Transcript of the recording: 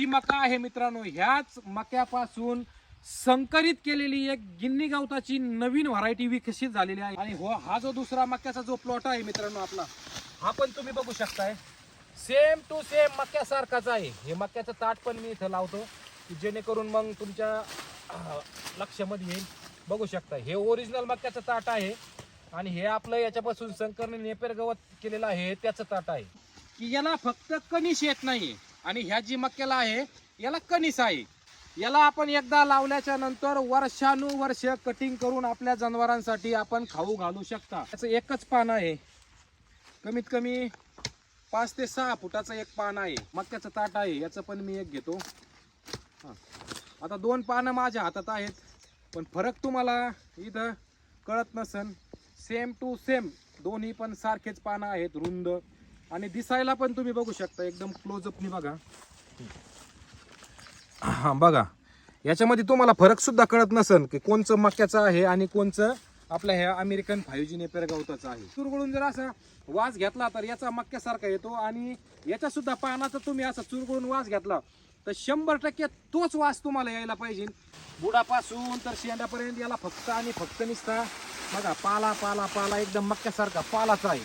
ही मका आहे मित्रांनो. ह्याच मक्यापासून संकरित केलेली एक गिन्नी गवताची नवीन व्हरायटी विकसित झालेली आहे. आणि हो हा जो दुसरा मक्याचा जो प्लॉट आहे मित्रांनो आपला हा पण तुम्ही बघू शकताय. सेम टू सेम मक्यासारखाच आहे. हे मक्याचं ताट पण मी इथं लावतो की जेणेकरून मग तुमच्या लक्षामध्ये येईल. बघू शकता हे ओरिजिनल मक्याचं ताट आहे. आणि हे आपलं याच्यापासून संकरने नेपेर गवत केलेलं आहे त्याचं ताट आहे. की याला फक्त कनिश येत नाही आणि ह्या जी मक्याला आहे याला कणीस आहे. याला आपण एकदा लावल्याच्या नंतर वर्षानुवर्ष कटिंग करून आपल्या जनावरांसाठी आपण खाऊ घालू शकता. त्याचं एकच पान आहे. कमीत कमी पाच ते सहा फुटाचं एक पान आहे. मक्याचं ताट आहे. याचं पण मी एक घेतो. हां. आता दोन पानं माझ्या हातात आहेत. पण फरक तुम्हाला इथं कळत नसन. सेम टू सेम दोन्ही पण सारखेच पानं आहेत रुंद. आणि दिसायला पण तुम्ही बघू शकता एकदम क्लोजअपनी बघा. हा बघा. याच्यामध्ये तुम्हाला फरक सुद्धा कळत नसन की कोणचं मक्याचं आहे आणि कोणचं आपल्या ह्या अमेरिकन फाईव्ह जी नेपेर गवताचं आहे. चुरगळून जर असा वास घेतला तर याचा मक्यासारखा येतो आणि याचा सुद्धा पानाचा तुम्ही असा चुरगळून वास घेतला तर शंभर टक्के तोच वास तुम्हाला यायला पाहिजे. बुडापासून तर शेंड्यापर्यंत याला फक्त आणि फक्त निसता बघा पाला पाला पाला एकदम मक्यासारखा पालाचा आहे.